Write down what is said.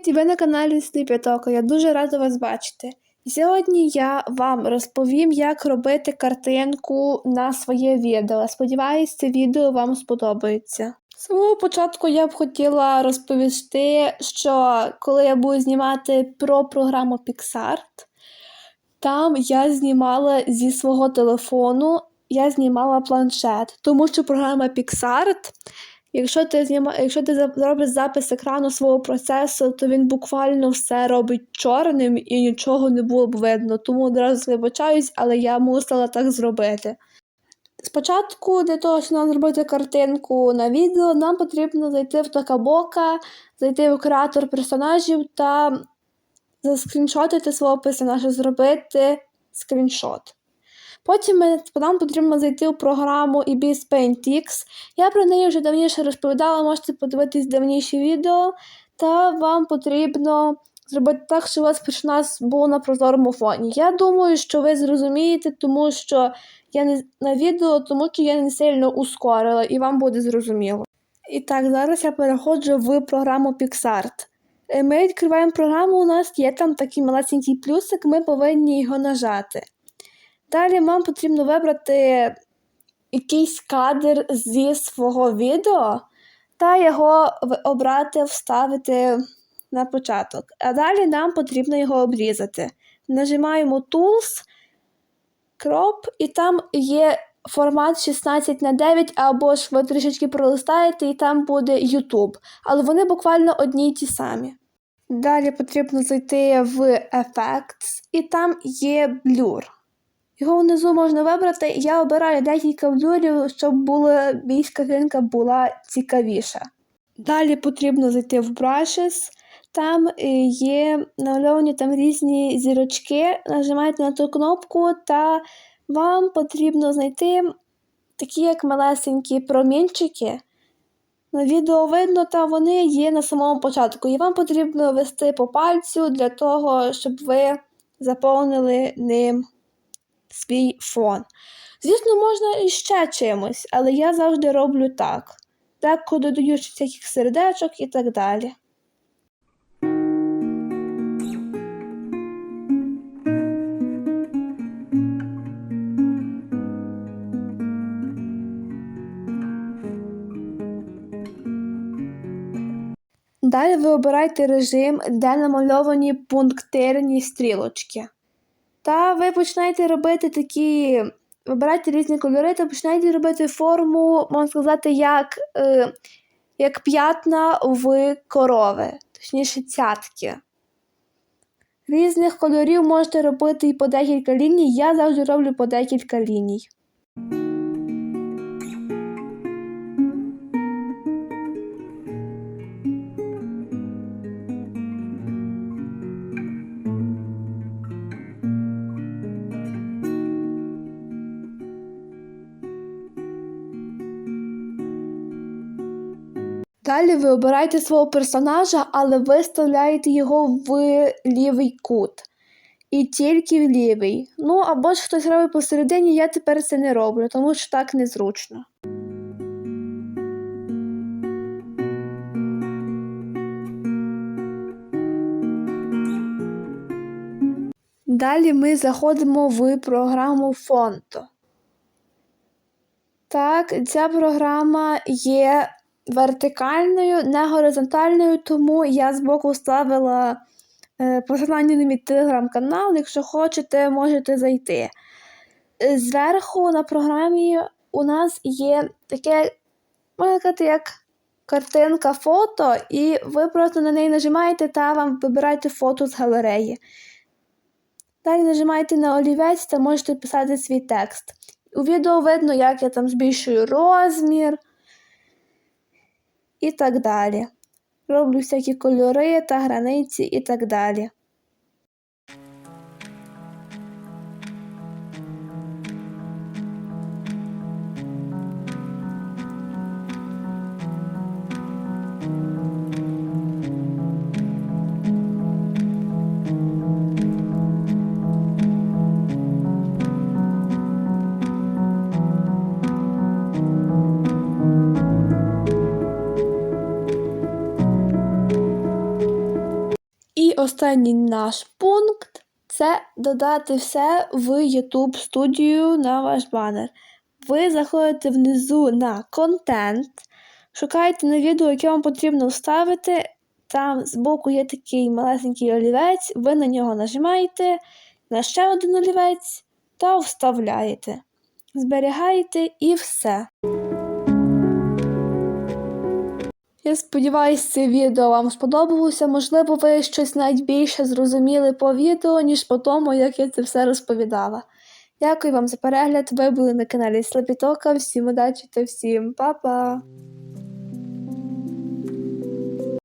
Привіт! І ви на каналі Сліп'ятока. Я дуже рада вас бачити. Сьогодні я вам розповім, як робити картинку на своє відео. Сподіваюсь, це відео вам сподобається. З самого початку я б хотіла розповісти, що коли я буду знімати про програму PixArt, там я знімала зі свого телефону, я знімала планшет, тому що програма PixArt Якщо ти зніма... якщо ти зробиш запис екрану свого процесу, то він буквально все робить чорним і нічого не було б видно. Тому одразу вибачаюсь, але я мусила так зробити. Спочатку, для того, щоб нам зробити картинку на відео, нам потрібно зайти в Токабока, зайти в креатор персонажів та заскріншотити свого персонажа, зробити скріншот. Потім нам потрібно зайти в програму EBS PaintX. Я про неї вже давніше розповідала, можете подивитись давніші відео, та вам потрібно зробити так, щоб у вас персонаж був на прозорому фоні. Я думаю, що ви зрозумієте, тому що я не на відео, тому що я не сильно ускорила, і вам буде зрозуміло. І так, зараз я переходжу в програму PixArt. Е, Ми відкриваємо програму, у нас є там такий малесенький плюсик, ми повинні його нажати. Далі вам потрібно вибрати якийсь кадр зі свого відео та його обрати, вставити на початок. А далі нам потрібно його обрізати. Нажимаємо Tools, Crop, і там є формат 16 на 9, або ж ви трішечки пролистаєте, і там буде YouTube. Але вони буквально одні й ті самі. Далі потрібно зайти в Effects, і там є Blur. Його внизу можна вибрати. Я обираю декілька блюрів, щоб була більш картинка була цікавіша. Далі потрібно зайти в Brushes. Там е, є намальовані там різні зірочки. Нажимаєте на ту кнопку, та вам потрібно знайти такі як малесенькі промінчики. На відео видно, та вони є на самому початку. І вам потрібно вести по пальцю для того, щоб ви заповнили ним свій фон. Звісно, можна і ще чимось, але я завжди роблю так. Так, додаю всяких сердечок і так далі. Далі ви обираєте режим, де намальовані пунктирні стрілочки. Та ви починаєте робити такі, вибирайте різні кольори та починаєте робити форму, можна сказати, як, е, як п'ятна в корови, точніше цятки. Різних кольорів можете робити і по декілька ліній. Я завжди роблю по декілька ліній. Далі ви обираєте свого персонажа, але виставляєте його в лівий кут. І тільки в лівий. Ну або ж хтось робить посередині, я тепер це не роблю, тому що так незручно. Далі ми заходимо в програму Фонто. Так, ця програма є вертикальною, не горизонтальною, тому я збоку ставила е, посилання на мій телеграм-канал. Якщо хочете, можете зайти. Зверху на програмі у нас є таке, можна сказати, як картинка фото, і ви просто на неї нажимаєте та вам вибираєте фото з галереї. Далі нажимаєте на олівець та можете писати свій текст. У відео видно, як я там збільшую розмір і так далі. Роблю всякі кольори та границі і так далі. Останній наш пункт це додати все в YouTube студію на ваш банер. Ви заходите внизу на контент, шукаєте на відео, яке вам потрібно вставити. Там збоку є такий малесенький олівець, ви на нього нажимаєте, на ще один олівець та вставляєте. Зберігаєте і все. Я сподіваюся, це відео вам сподобалося. Можливо, ви щось навіть більше зрозуміли по відео, ніж по тому, як я це все розповідала. Дякую вам за перегляд. Ви були на каналі Слепітока. Всім удачі та всім па-па!